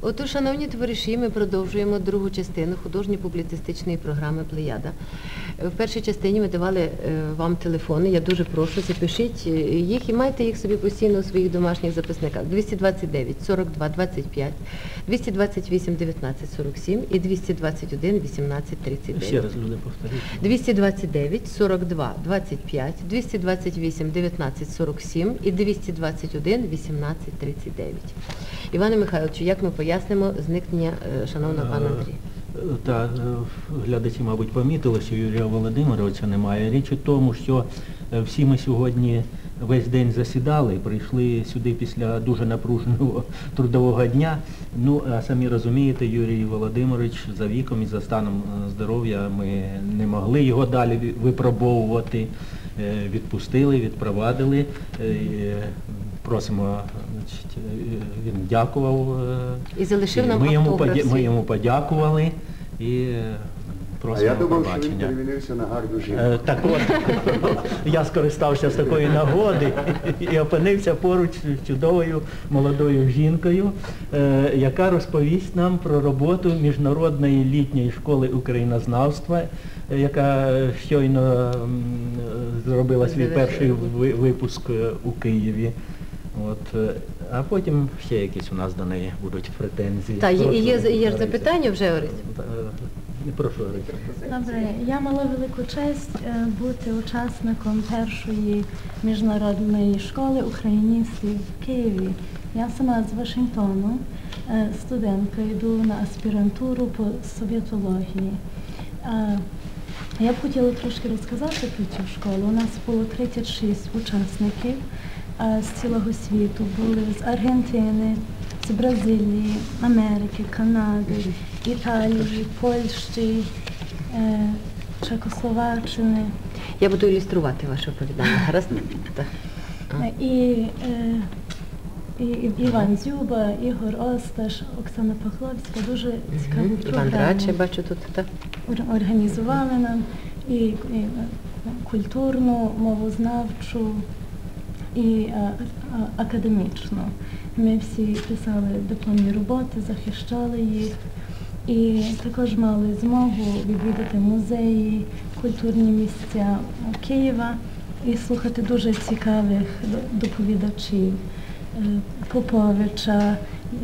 Отож, шановні товариші, ми продовжуємо другу частину художньо-публіцистичної програми Плеяда. В першій частині ми давали е, вам телефони. Я дуже прошу, запишіть е, їх і майте їх собі постійно у своїх домашніх записниках. 229 42 25, 228 19 47 і 221 18 39. Ще раз люди повторюють. 229 42 25, 228 19 47 і 221 18 39. Іване Михайловичу, як ми пояснимо зникнення е, шановного пана Андрія? Так, глядачі, мабуть, помітили, що Юрія Володимировича немає. Річ у тому, що е, всі ми сьогодні весь день засідали, прийшли сюди після дуже напруженого трудового дня. Ну, а самі розумієте, Юрій Володимирович за віком і за станом е, здоров'я ми не могли його далі випробовувати. Е, Відпустили, відпровадили. Просимо, значить, е, він дякував. е, І залишив нам ми йому, автограф подя- ми йому подякували і е, А просимо я думав, що він пробачення. перемінився на гарну жінку. Так от, я скористався з такої нагоди і опинився поруч з чудовою молодою жінкою, яка розповість нам про роботу Міжнародної літньої школи українознавства, яка щойно зробила свій перший випуск у Києві. От, е, а потім ще якісь у нас до неї будуть претензії. Та, є, Прошу, є, є ж запитання вже, Орись? Е, Прошу, Лариса. Добре, я мала велику честь е, бути учасником першої міжнародної школи україністів в Києві. Я сама з Вашингтону, студентка, йду на аспірантуру по совєтології. Я б хотіла трошки розказати про цю школу. У нас було 36 учасників з цілого світу. Були з Аргентини, з Бразилії, Америки, Канади, Італії, Польщі, е, Чехословаччини. Я буду ілюструвати ваше оповідання. Гаразд? Е, І, е, і, і Іван Дзюба, Ігор Осташ, Оксана Пахловська. Дуже цікаву. Іван програму Драч, я бачу тут. Так. організували нам і, і е, культурну, мовознавчу і е, а- академічну. Ми всі писали дипломні роботи, захищали їх і також мали змогу відвідати музеї, культурні місця Києва і слухати дуже цікавих доповідачів е, Поповича,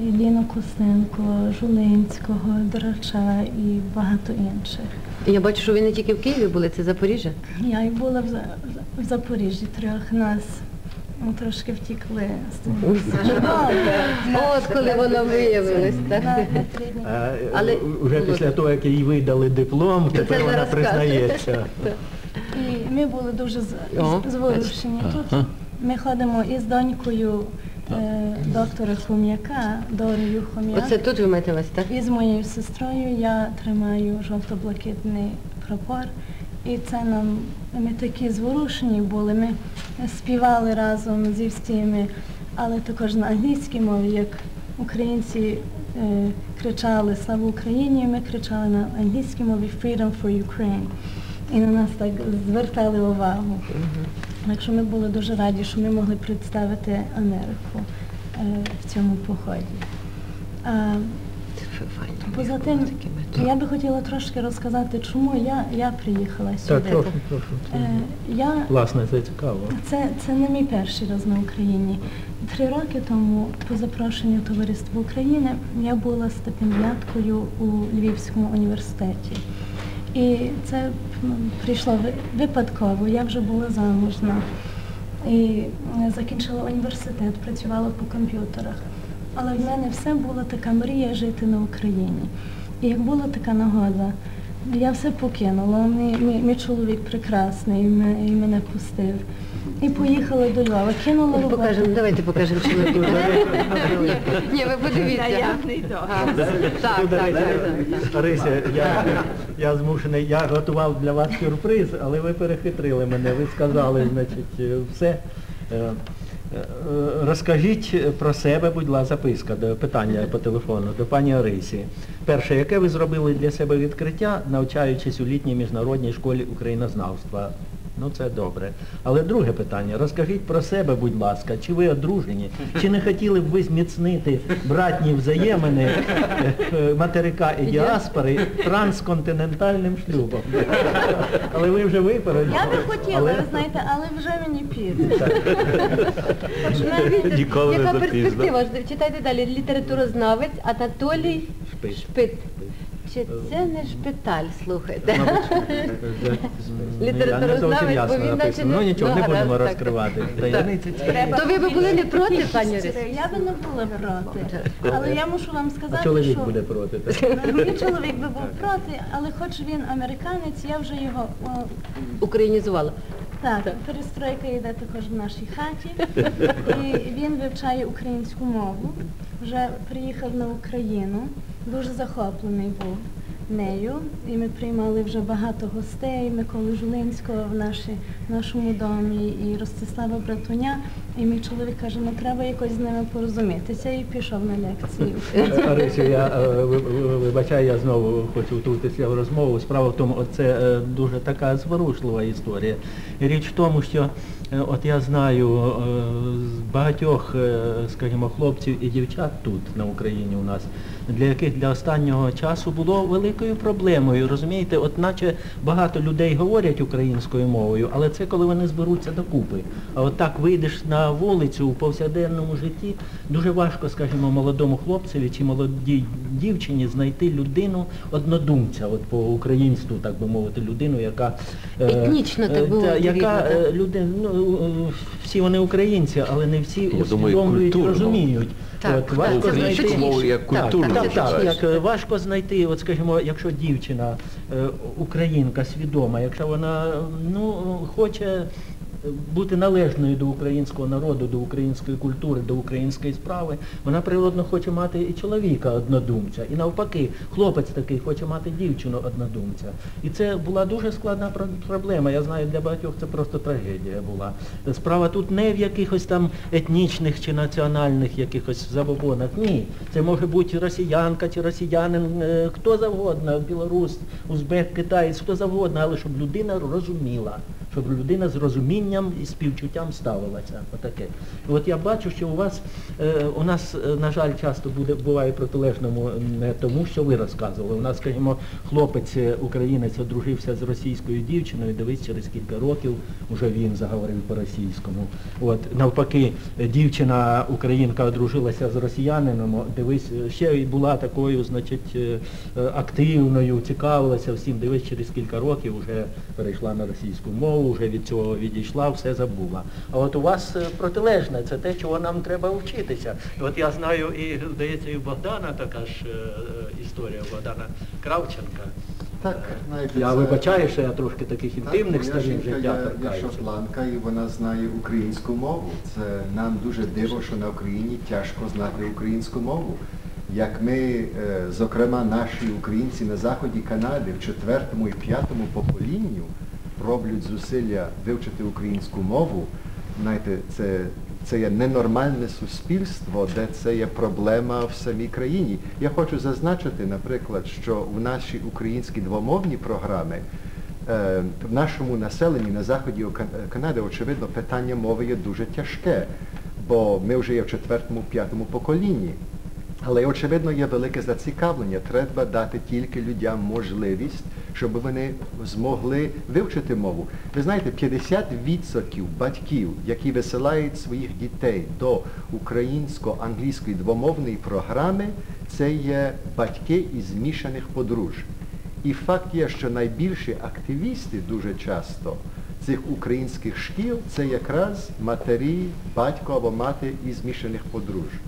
Ліну Костенко, Жулинського, Драча і багато інших. Я бачу, що ви не тільки в Києві були, це Запоріжжя. Я і була в Запоріжжі трьох нас ну, трошки втікли з цим. От коли воно виявилось. Так. А, Але- е, вже після того, як їй видали диплом, тепер вона признається. І ми були дуже з- з- зворушені. Тут ми ходимо із донькою е, доктора Хом'яка, Дорою Хом'як. Оце тут ви маєте увазі, так? І з моєю сестрою я тримаю жовто-блакитний прапор. І це нам ми такі зворушені були. Ми співали разом зі всіми, але також на англійській мові, як українці е, кричали Слава Україні, ми кричали на англійській мові Freedom for Ukraine. І на нас так звертали увагу. Так що ми були дуже раді, що ми могли представити Америку е, в цьому поході. А, Поза тим, я би хотіла трошки розказати, чому я, я приїхала Так, сюди. прошу, прошу. Е, я, Власне, це цікаво. це, це не мій перший раз на Україні. Три роки тому, по запрошенню Товариства України, я була стипендіаткою у Львівському університеті. І це прийшло випадково, я вже була замужна. І е, закінчила університет, працювала по комп'ютерах. Але в мене все була така мрія жити на Україні. І як була така нагода, я все покинула. Мій, мій, мій чоловік прекрасний, і мене, і мене пустив. І поїхала до Львова, кинула роботу. Покажемо, давайте покажемо чоловіка. Ні, Ні, ви подивіться. Так, так, так, так, так. Рися, я, я змушений, я готував для вас сюрприз, але ви перехитрили мене, ви сказали, значить, е, все. Е, е, Розкажіть про себе, будь ласка, записка, до питання по телефону до пані Орисі. Перше, яке ви зробили для себе відкриття, навчаючись у літній міжнародній школі українознавства? Ну це добре. Але друге питання. Розкажіть про себе, будь ласка, чи ви одружені, чи не хотіли б ви зміцнити братні взаємини е, материка і діаспори трансконтинентальним шлюбом? Але ви вже випередили. Я би хотіла, Але- ви знаєте, але вже мені пізно. Ніколи не яка перспектива? Читайте далі. Літературознавець Анатолій. Шпит. Чи це не шпиталь, слухайте? Е, е, Літературознавець, бо він наче не- Ну нічого, ну, не будемо розкривати. То ви би були не проти, пані Орисі? Я би не була проти. Але я мушу вам А сказати, чоловік буде проти. так? мій чоловік би був проти, але хоч він американець, я вже його Українізувала. Так, перестройка йде також в нашій хаті. І він вивчає українську мову. Вже приїхав на Україну, дуже захоплений був нею. І ми приймали вже багато гостей, Миколи Жулинського в наші, нашому домі і Ростислава Братуня. І мій чоловік каже, ну треба якось з ними порозумітися і пішов на лекцію. Арисю, я е, ви- ви- вибачаю, я знову хочу втрутитися в розмову. Справа в тому, це е, дуже така зворушлива історія. Річ в тому, що е, от я знаю е, з багатьох, е, скажімо, хлопців і дівчат тут на Україні у нас, для яких для останнього часу було великою проблемою. Розумієте, от наче багато людей говорять українською мовою, але це коли вони зберуться докупи. А от так вийдеш на вулицю у повсякденному житті, дуже важко, скажімо, молодому хлопцеві чи молодій дівчині знайти людину однодумця, от по українству, так би мовити, людину, яка е, Етнічно, так е, би та, яка е, люди, ну, всі вони українці, але не всі Я думаю, усвідомлюють і культурно. розуміють. Так, От, так, важко це знайти Українську мову як Так, культурну так, так, так, як е, важко знайти, от скажімо, якщо дівчина е, українка свідома, якщо вона ну хоче бути належною до українського народу, до української культури, до української справи, вона природно хоче мати і чоловіка однодумця. І навпаки, хлопець такий хоче мати дівчину однодумця. І це була дуже складна проблема. Я знаю, для багатьох це просто трагедія була. Справа тут не в якихось там етнічних чи національних якихось забобонах. Ні. Це може бути росіянка чи росіянин, е, хто завгодно, білорус, узбек, китаєць, хто завгодно, але щоб людина розуміла, щоб людина з розумінням і співчуттям ставилася. Отаке. От я бачу, що у вас, е, у нас, е, на жаль, часто буде, буває протилежному не тому, що ви розказували. У нас, скажімо, хлопець е, українець одружився з російською дівчиною, дивись, через кілька років вже він заговорив по-російському. От навпаки, дівчина українка одружилася з росіянином, дивись, ще й була такою, значить, активною, цікавилася всім, дивись, через кілька років вже перейшла на російську мову, вже від цього відійшла, все забула. А от у вас е, протилежне, це те, чого нам треба вчитися. І От я знаю, і здається, і у Богдана така ж е, е, історія, Богдана Кравченка. Так, знаєте, Я це- вибачаю, що я трошки таких інтимних сторін життя є шотландка і вона знає українську мову. Це нам дуже диво, що на Україні тяжко знати українську мову. Як ми, зокрема, наші українці на заході Канади в четвертому і п'ятому поколінню роблять зусилля вивчити українську мову, знаєте, це, це є ненормальне суспільство, де це є проблема в самій країні. Я хочу зазначити, наприклад, що в нашій українській двомовні програми Е, в нашому населенні на заході Канади, очевидно, питання мови є дуже тяжке, бо ми вже є в четвертому, п'ятому поколінні. Але очевидно є велике зацікавлення. Треба дати тільки людям можливість, щоб вони змогли вивчити мову. Ви знаєте, 50% батьків, які висилають своїх дітей до українсько-англійської двомовної програми, це є батьки із змішаних подружжя. І факт є, що найбільші активісти дуже часто цих українських шкіл це якраз матері, батько або мати із змішаних подружжя.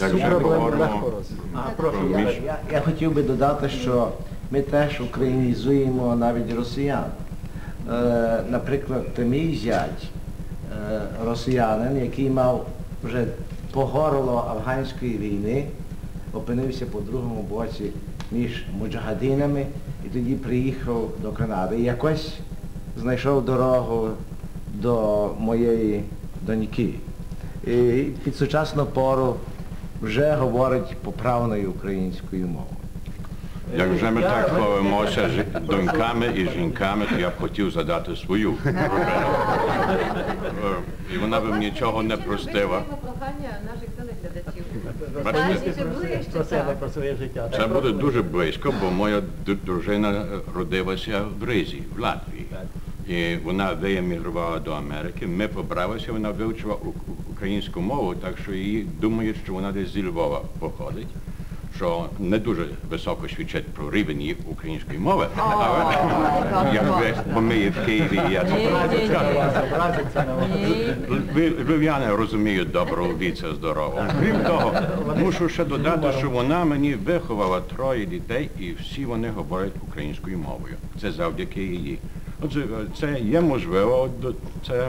Як Цю вже говоримо. А, прошу, Я, я хотів би додати, що ми теж українізуємо навіть росіян. Е, наприклад, мій зять, е, росіянин, який мав вже по горло афганської війни, опинився по другому боці між муджагадинами і тоді приїхав до Канади. І якось знайшов дорогу до моєї доньки. І під сучасну пору вже говорить поправною українською мовою. Як вже ми так бавимося з доньками і жінками, то я б хотів задати свою дружину. Е, І вона б нічого не простила. Це буде дуже близько, бо моя дружина родилася в Ризі, в Латвії. І вона виемігрувала до Америки. Ми побралися, вона вивчила українську мову, так що її думають, що вона десь зі Львова походить. Що не дуже високо свідчить про рівень її української мови, але якби бо ми є в Києві, і я це скажу. Львів- Львів'яни розуміють добру віця здорово. Крім того, мушу ще додати, що вона мені виховала троє дітей, і всі вони говорять українською мовою. Це завдяки її. Отже, це є можливо, це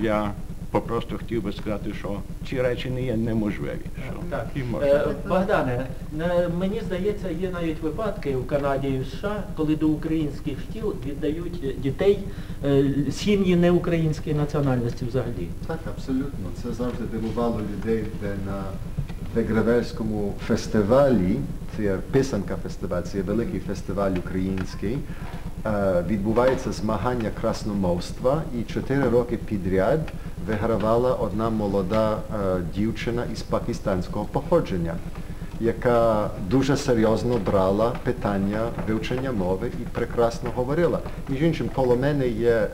я попросту хотів би сказати, що ці речі не є неможливі. Що Так. і можна. Е, Богдане, е, мені здається, є навіть випадки в Канаді і в США, коли до українських шкіл віддають дітей е, сім'ї неукраїнської національності взагалі. Так, абсолютно. Це завжди дивувало людей, де на Вигревельському фестивалі, це є писанка фестиваль, це є великий фестиваль український, відбувається змагання красномовства і чотири роки підряд вигравала одна молода е, дівчина із пакистанського походження яка дуже серйозно брала питання вивчення мови і прекрасно говорила. Між іншим, коло мене є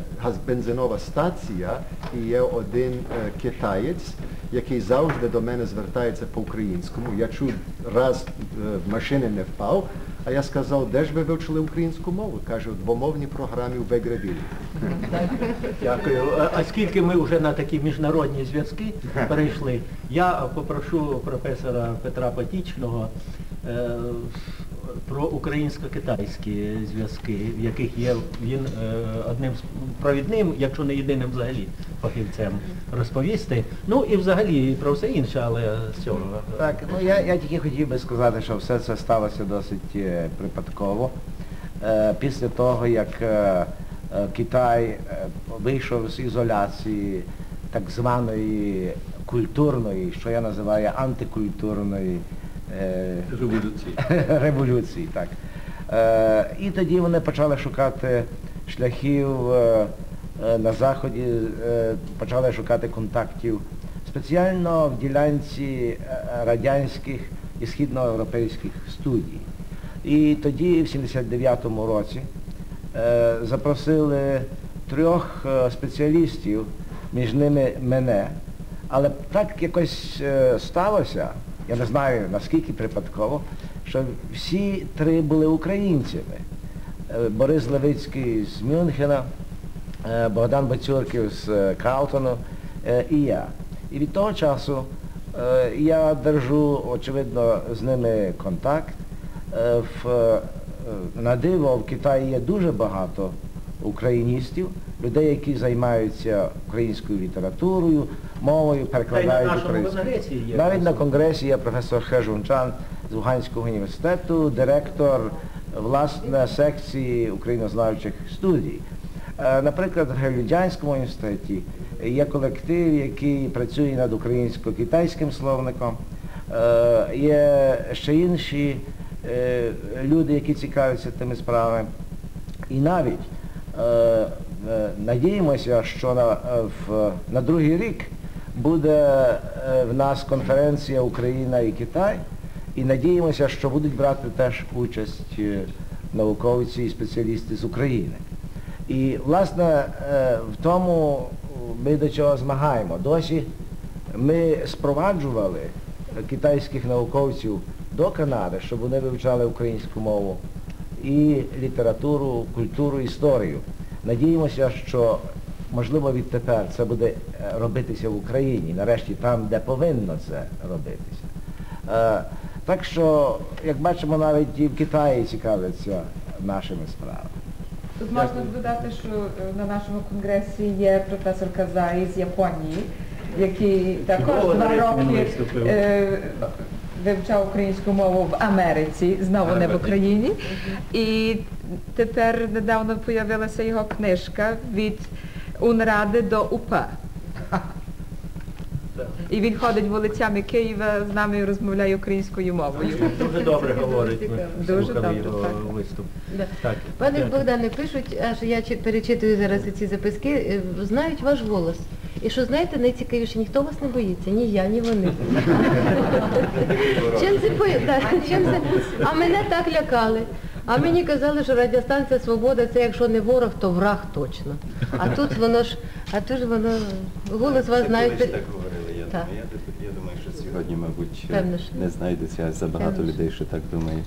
бензинова стація і є один е, китаєць, який завжди до мене звертається по-українському. Я чув раз е, в машини не впав, а я сказав, де ж ви вивчили українську мову? Каже, в двомовній програмі в Вегревілі. Дякую. А- А скільки ми вже на такі міжнародні зв'язки перейшли, я попрошу професора Петра Потічного е, про українсько-китайські зв'язки, в яких є він е, одним з провідним, якщо не єдиним взагалі фахівцем, розповісти. Ну і взагалі про все інше, але з цього. Так, ну я, я тільки хотів би сказати, що все це сталося досить е, припадково. Е, після того, як Китай вийшов з ізоляції так званої культурної, що я називаю антикультурної Революції. революції. Так. Е, і тоді вони почали шукати шляхів е, е, на Заході, е, почали шукати контактів спеціально в ділянці е, радянських і східноєвропейських студій. І тоді, в 79-му році, е, запросили трьох е, спеціалістів, між ними мене. Але так якось е, сталося, я не знаю наскільки припадково, що всі три були українцями. Е, Борис Левицький з Мюнхена, е, Богдан Бацюрків з е, Калтону е, і я. І від того часу я держу, очевидно, з ними контакт. В, на диво в Китаї є дуже багато україністів, людей, які займаються українською літературою, мовою, перекладають українською. Навіть на конгресі є професор Хежунчан з Луганського університету, директор власне секції українознавчих студій. Е, Наприклад, в Гелюдянському університеті є колектив, який працює над українсько-китайським словником. Е, Є ще інші е, люди, які цікавляться тими справами. І навіть надіємося, що на, в, на другий рік буде е, в нас конференція Україна і Китай, і надіємося, що будуть брати теж участь е, науковці і спеціалісти з України. І, власне, е, в тому ми до чого змагаємо. Досі ми спроваджували китайських науковців до Канади, щоб вони вивчали українську мову і літературу, культуру, історію. Надіємося, що можливо відтепер це буде е, робитися в Україні, нарешті там, де повинно це робитися. Е, Так що, як бачимо, навіть і в Китаї цікавляться нашими справами. Тут можна додати, що е, на нашому конгресі є професор Казай з Японії, який також два роки вивчав українську мову в Америці, знову не в Україні. І тепер недавно з'явилася його книжка від УНРАДи до УПА. І він ходить вулицями Києва з нами і розмовляє українською мовою. Дуже добре говорить. Дуже добре, його виступ. Да. Так, Пане. Богдане, пишуть, аж я перечитую зараз ці записки, е, знають ваш голос. І що знаєте, найцікавіше, ніхто вас не боїться, ні я, ні вони. Чим це? А мене так лякали. А мені казали, що радіостанція Свобода це якщо не ворог, то враг точно. А тут воно ж, а тут ж воно, голос вас знають. так говорили, я Так. думаю. Я, я думаю, що сьогодні, мабуть, Певно, що не знайдеться забагато Певно, що. людей, що так думають.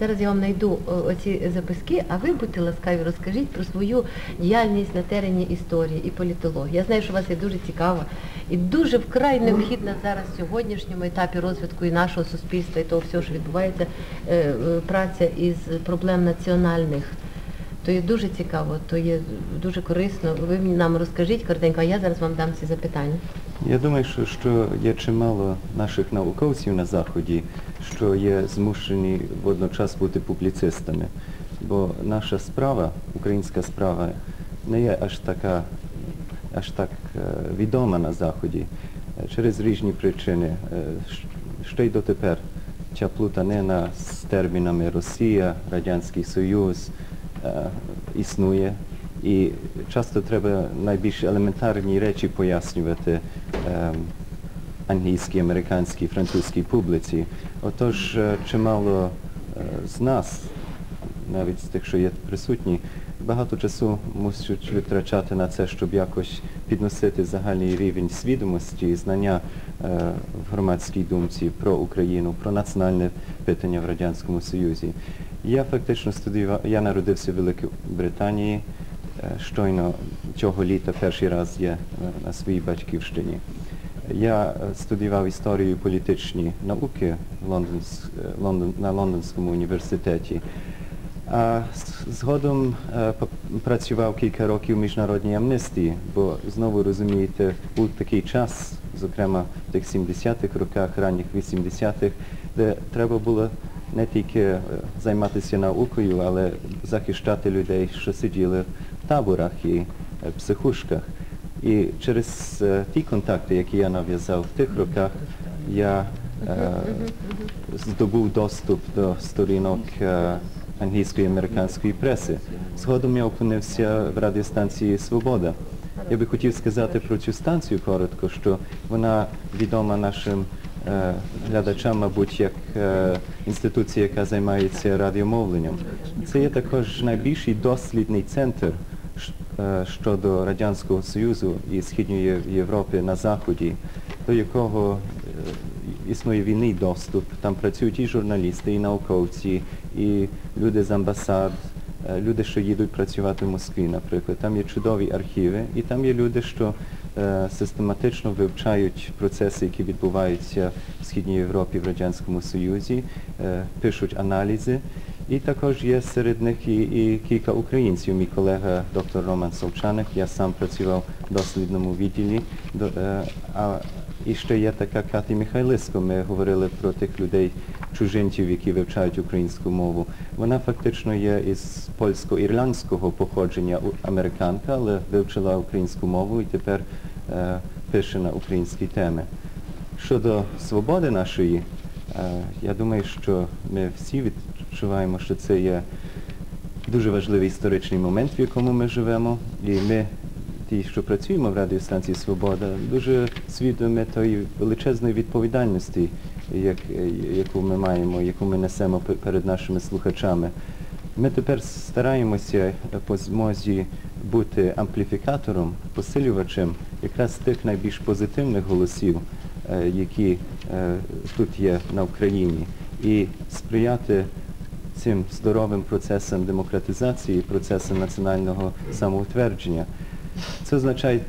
Зараз я вам знайду оці записки, а ви будьте ласкаві, розкажіть про свою діяльність на терені історії і політології. Я знаю, що у вас є дуже цікава і дуже вкрай необхідна зараз в сьогоднішньому етапі розвитку і нашого суспільства, і того всього, що відбувається, е, е, праця із проблем національних. То є дуже цікаво, то є дуже корисно. Ви нам розкажіть коротенько, а я зараз вам дам ці запитання. Я думаю, що, що є чимало наших науковців на Заході, що є змушені водночас бути публіцистами. Бо наша справа, українська справа, не є аж така, аж так е, відома на Заході е, через різні причини. Е, Ще й дотепер ця плутанина з термінами Росія, Радянський Союз існує. І часто треба найбільш елементарні речі пояснювати ем, англійській, американській, французькій публіці. Отож, е, чимало е, з нас, навіть з тих, що є присутні, багато часу мусять витрачати на це, щоб якось підносити загальний рівень свідомості і знання е, в громадській думці про Україну, про національне питання в Радянському Союзі. Я фактично студіював, я народився в Великій Британії, е, щойно цього літа перший раз є е, на своїй батьківщині. Я е, студіював історію і політичні науки на Лондонському університеті. А згодом працював кілька років в міжнародній амністії, бо знову розумієте, був такий час, зокрема в тих 70-х роках, ранніх 80-х, де треба було не тільки е, займатися наукою, але захищати людей, що сиділи в таборах і е, психушках. І через е, ті контакти, які я нав'язав в тих роках, я здобув доступ до сторінок англійської і американської преси. Згодом я опинився в радіостанції Свобода. Я би хотів сказати про цю станцію коротко, що вона відома нашим глядачам, мабуть, як е, інституція, яка займається радіомовленням. Це є також найбільший дослідний центр е, щодо Радянського Союзу і Східної Європи на Заході, до якого е, існує вільний доступ. Там працюють і журналісти, і науковці, і люди з амбасад, е, люди, що їдуть працювати в Москві, наприклад. Там є чудові архіви, і там є люди, що е, систематично вивчають процеси, які відбуваються в Східній Європі, в Радянському Союзі, е, пишуть аналізи. І також є серед них і, і кілька українців. Мій колега доктор Роман Солчаник, я сам працював в дослідному відділі. До, е, а, і ще є така Каті Михайлиско. Ми говорили про тих людей, чужинців, які вивчають українську мову. Вона фактично є із польсько-ірландського походження американка, але вивчила українську мову і тепер е, пише на українські теми. Щодо свободи нашої, е, я думаю, що ми всі відчуваємо, що це є дуже важливий історичний момент, в якому ми живемо. І ми, ті, що працюємо в радіостанції Свобода, дуже свідомі тої величезної відповідальності, як, яку ми маємо, яку ми несемо перед нашими слухачами. Ми тепер стараємося по змозі бути ампліфікатором, посилювачем якраз тих найбільш позитивних голосів, е, які е, тут є на Україні, і сприяти цим здоровим процесам демократизації, процесам національного самоутвердження. Це означає,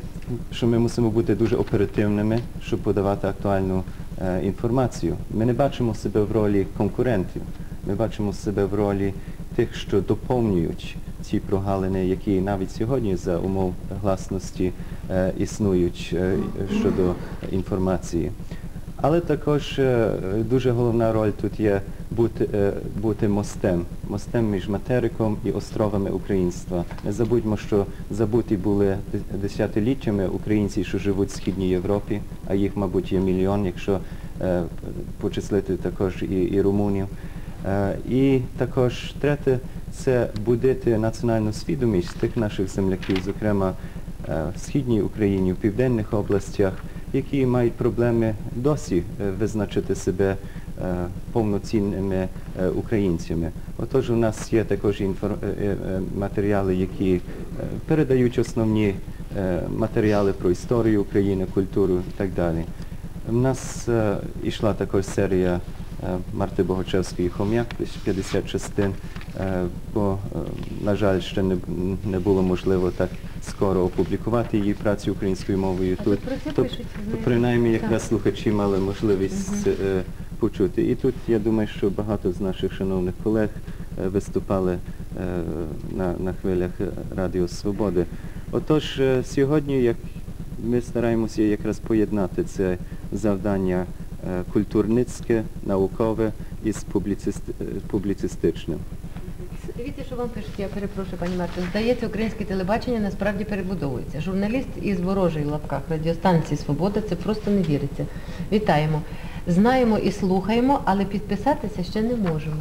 що ми мусимо бути дуже оперативними, щоб подавати актуальну інформацію. Ми не бачимо себе в ролі конкурентів, ми бачимо себе в ролі тих, що доповнюють ці прогалини, які навіть сьогодні за умов гласності е, існують е, щодо інформації. Але також е, дуже головна роль тут є бути, е, бути мостем, мостем між материком і островами українства. Не забудьмо, що забуті були де- десятиліттями українці, що живуть в Східній Європі, а їх, мабуть, є мільйон, якщо е, почислити також і, і румунів. Е, І також третє це будити національну свідомість тих наших земляків, зокрема в Східній Україні, в південних областях, які мають проблеми досі визначити себе повноцінними е, українцями. Отож, у нас є також е, е, е, матеріали, які е, передають основні е, матеріали про історію України, культуру і так далі. У нас е, йшла також серія е, Марти Богачевської «Хом'як», 50 частин, е, бо, е, на жаль, ще не, було можливо так скоро опублікувати її працю українською мовою А тут. То, принаймні якраз слухачі мали можливість е, почути. І тут я думаю, що багато з наших шановних колег е, виступали е, на, на хвилях Радіо Свободи. Отож, е, сьогодні як ми стараємося якраз поєднати це завдання культурницьке, наукове із публіцист- публіцистичним. Дивіться, що вам пишуть, я перепрошую, пані Марто. Здається, українське телебачення насправді перебудовується. Журналіст із ворожої лапках радіостанції Свобода, це просто не віриться. Вітаємо. Знаємо і слухаємо, але підписатися ще не можемо.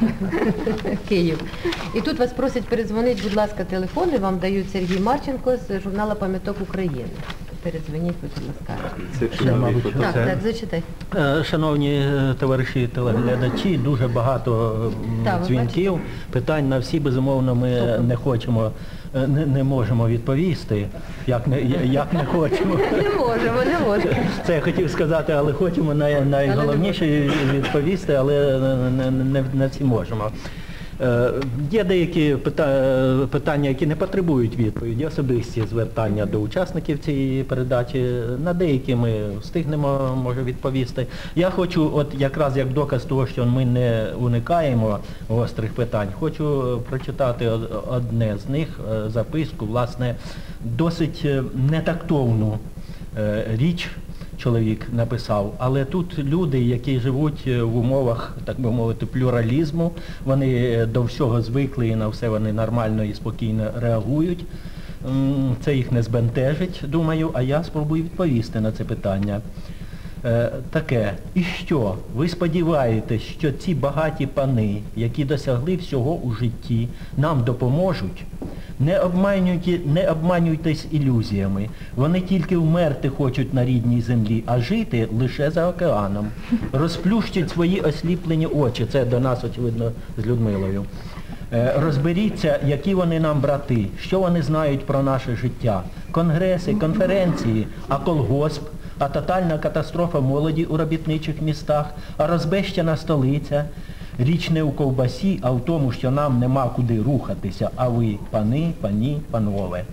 Київ. І тут вас просять передзвонити, будь ласка, телефони вам дають Сергій Марченко з журнала Пам'яток України. Передзвоніть, будь ласка. Це чудовий. Так, так, зачитай. Е, Шановні е, товариші телеглядачі, дуже багато м, Так, ви дзвінків, питань на всі, безумовно, ми не хочемо, не, не можемо відповісти. Як не, як не хочемо. Не можемо, не можемо. Це я хотів сказати, але хочемо най, найголовніше відповісти, але не, не, не, не всі можемо. Е, Є деякі питання, які не потребують відповіді, особисті звертання до учасників цієї передачі. На деякі ми встигнемо, може, відповісти. Я хочу, от якраз як доказ того, що ми не уникаємо гострих питань, хочу прочитати одне з них, е, записку, власне, досить е, нетактовну е, річ чоловік написав, але тут люди, які живуть е, в умовах, так би мовити, плюралізму, вони е, до всього звикли і на все вони нормально і спокійно реагують. Це їх не збентежить, думаю, а я спробую відповісти на це питання. Е, таке, і що? Ви сподіваєтесь, що ці багаті пани, які досягли всього у житті, нам допоможуть? Не обманюйте, не обманюйтесь ілюзіями. Вони тільки вмерти хочуть на рідній землі, а жити лише за океаном. Розплющіть свої осліплені очі. Це до нас, очевидно, з Людмилою. Е, Розберіться, які вони нам брати, що вони знають про наше життя. Конгреси, конференції, а колгосп, а тотальна катастрофа молоді у робітничих містах, а розбещена столиця. Річ не у ковбасі, а в тому, що нам нема куди рухатися, а ви, пани, пані, панове.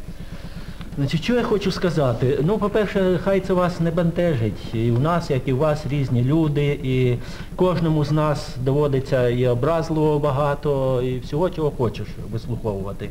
Значить, що я хочу сказати? Ну, по-перше, хай це вас не бентежить. І в нас, як і у вас, різні люди, і кожному з нас доводиться і образливо багато, і всього, чого хочеш вислуховувати.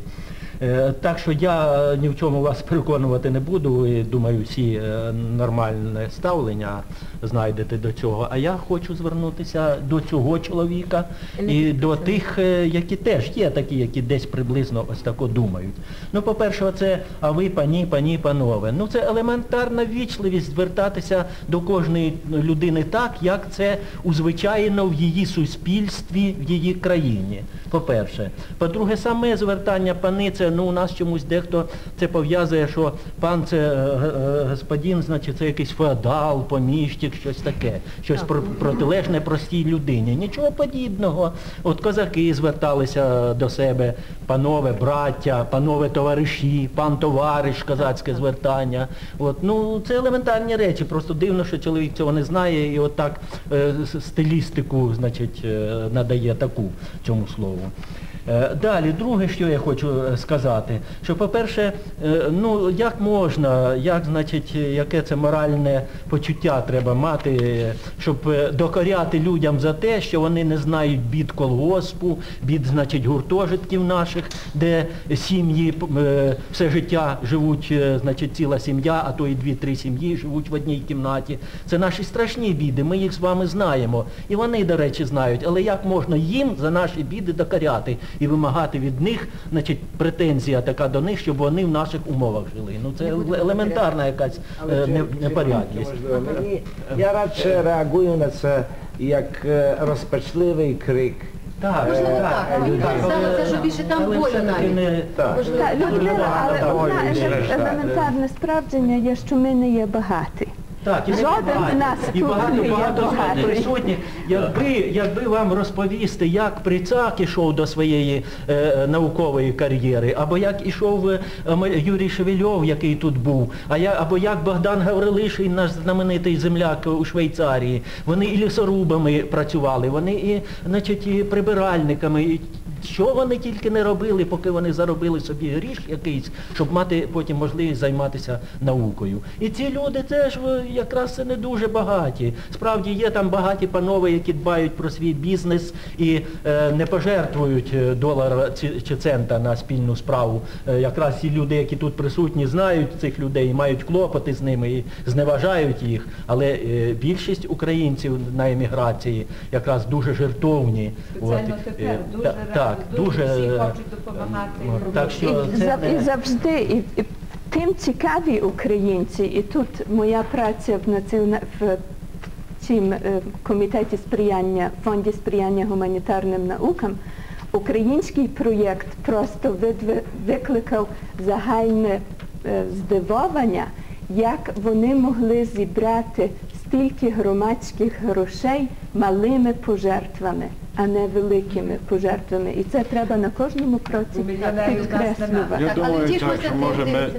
Е, Так що я е, ні в чому вас переконувати не буду, і думаю, всі е, нормальне ставлення знайдете до цього. А я хочу звернутися до цього чоловіка І до тих, які теж є такі, які десь приблизно ось тако думають. Ну, по-перше, це а ви, пані, пані, панове. Ну це елементарна вічливість звертатися до кожної людини так, як це узвичайно в її суспільстві, в її країні. По-перше. По-друге, саме звертання пани, це ну у нас чомусь дехто це пов'язує, що пан це е, е, господин, значить це якийсь феодал, поміщик, щось таке, щось про- протилежне простій людині. Нічого подібного. От козаки зверталися до себе, панове браття, панове товариші, пан товариш, козацьке звертання. От, ну, це елементарні речі. Просто дивно, що чоловік цього не знає і отак е, стилістику значить, е, надає таку цьому слову. Е, Далі, друге, що я хочу е, сказати, що, по-перше, е, ну як можна, як, значить, яке це моральне почуття треба мати, щоб докоряти людям за те, що вони не знають бід колгоспу, бід, значить, гуртожитків наших, де сім'ї все життя живуть, значить, ціла сім'я, а то і дві-три сім'ї живуть в одній кімнаті. Це наші страшні біди, ми їх з вами знаємо. І вони, до речі, знають. Але як можна їм за наші біди докоряти і вимагати від них, значить, претензія така до них, щоб вони в наших умовах жили. Ну це елементарна якась е, непорядність. Я радше реагую на це як е, розпачливий крик. Так, Можливо, Е, так. е, Мені людей. здалося, що більше там Але болю навіть. Так. Людмила, але так. елементарне справдження є, що ми не є багаті. Так, і Жоден нас і багато, є багато присутніх. Якби, якби вам розповісти, як Прицак ішов до своєї е, наукової кар'єри, або як ішов е, Юрій Шевельов, який тут був, а я, або як Богдан Гаврилишин, наш знаменитий земляк у Швейцарії, вони і лісорубами працювали, вони і, значить, і прибиральниками. І що вони тільки не робили, поки вони заробили собі гріш якийсь, щоб мати потім можливість займатися наукою. І ці люди теж е, якраз це не дуже багаті. Справді є там багаті панове, які дбають про свій бізнес і е, не пожертвують е, долара чи, цента на спільну справу. Е, якраз ті люди, які тут присутні, знають цих людей, мають клопоти з ними і зневажають їх. Але е, більшість українців на еміграції якраз дуже жертовні. Спеціально От, тепер е, дуже та- так, дуже дуже, всі е, хочуть допомагати. Так що І, це і завжди, і, і тим цікаві українці, і тут моя праця в націона... в цім е, комітеті сприяння, фонді сприяння гуманітарним наукам, український проєкт просто викликав загальне е, здивовання, як вони могли зібрати стільки громадських грошей малими пожертвами, а не великими пожертвами. І це треба на кожному кроці нема. Я думаю, так, що може ми,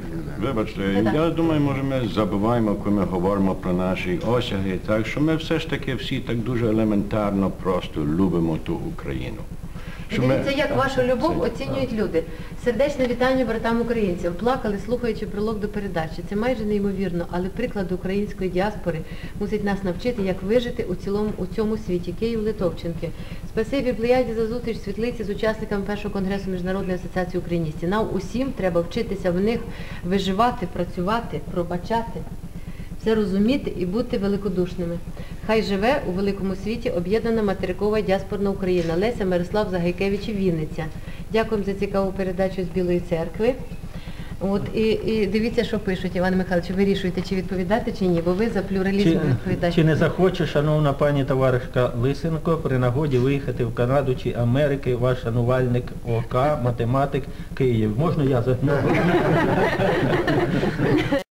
вибачте, я думаю, може ми забуваємо, коли ми говоримо про наші осяги, так що ми все ж таки всі так дуже елементарно просто любимо ту Україну. Дивіться, як вашу любов оцінюють люди. Сердечне вітання братам українцям. Плакали, слухаючи прилог до передачі. Це майже неймовірно, але приклад української діаспори мусить нас навчити, як вижити у цілому у цьому світі. Київ Литовченки. Спасибі Плеяді за зустріч світлиці з учасниками першого конгресу Міжнародної асоціації україністів. Нам усім треба вчитися в них виживати, працювати, пробачати. Все розуміти і бути великодушними. Хай живе у великому світі об'єднана материкова діаспорна Україна. Леся Мирослав Загайкевич і Вінниця. Дякуємо за цікаву передачу з Білої церкви. От і, і дивіться, що пишуть, Іван Михайлович, вирішуєте, чи відповідати, чи ні, бо ви за плюралізм Чи, відповідаєте. чи не захоче, шановна пані товаришка Лисенко, при нагоді виїхати в Канаду чи Америки ваш шанувальник ОК, математик Київ? Можна я за...